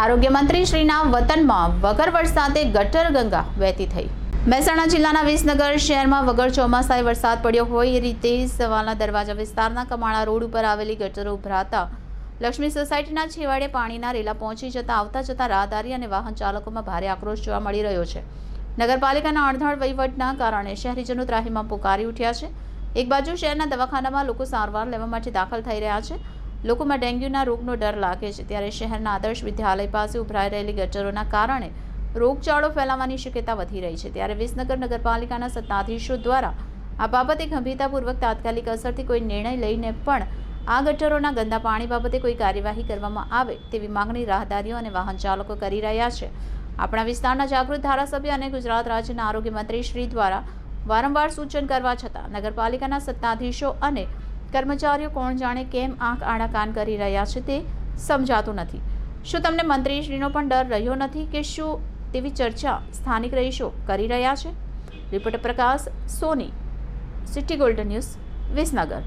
આરોગ્ય મંત્રી શ્રીના વતનમાં વગર વરસાદે ગટર ગંગા વહેતી થઈ. મહેસાણા જિલ્લાના વિસનગર શહેરમાં વગર ચોમાસાએ વરસાદ પડ્યો હોય એ રીતે સવાલના દરવાજા વિસ્તારના કમાળા રોડ ઉપર આવેલી ગટરો ઉભરાતા લક્ષ્મી સોસાયટીના છેવાડે પાણીના રેલા પહોંચી જતા આવતા જતા રાહદારી અને વાહન ચાલકોમાં ભારે આક્રોશ જોવા મળી રહ્યો છે. નગરપાલિકાના અણધાડ વહીવટના કારણે શહેરીજનો ત્રાહીમાં પુકારી ઉઠ્યા છે. એક બાજુ શહેરના દવાખાનામાં લોકો સારવાર લેવા માટે દાખલ થઈ રહ્યા છે. લોકોમાં ડેન્ગ્યુના રોગનો ડર લાગે છે. ત્યારે શહેરના આદર્શ વિદ્યાલય પાસે ઉભરાઈ રહેલી ગટરોના કારણે રોગચાળો ફેલાવાની શક્યતા વધી રહી છે. ત્યારે વિસનગર નગરપાલિકાના સત્તાધીશો દ્વારા આ બાબતે ગંભીરતાપૂર્વક તાત્કાલિક અસરથી કોઈ નિર્ણય લઈને પણ આ ગટરોના ગંદા પાણી બાબતે કોઈ કાર્યવાહી કરવામાં આવે તેવી માંગણી રાહદારીઓ અને વાહન ચાલકો કરી રહ્યા છે. આપણા વિસ્તારના જાગૃત ધારાસભ્ય અને ગુજરાત રાજ્યના આરોગ્ય મંત્રી શ્રી દ્વારા વારંવાર સૂચન કરવા છતાં નગરપાલિકાના સત્તાધીશો અને કર્મચારીઓ કોણ જાણે કેમ આંખ આડા કાન કરી રહ્યા છે તે સમજાતું નથી. શું તમને મંત્રીશ્રીનો પણ ડર રહ્યો નથી કે શું તેવી ચર્ચા સ્થાનિક રહીશો કરી રહ્યા છે? Reporter Prakash Soni, city golden news, Visnagar.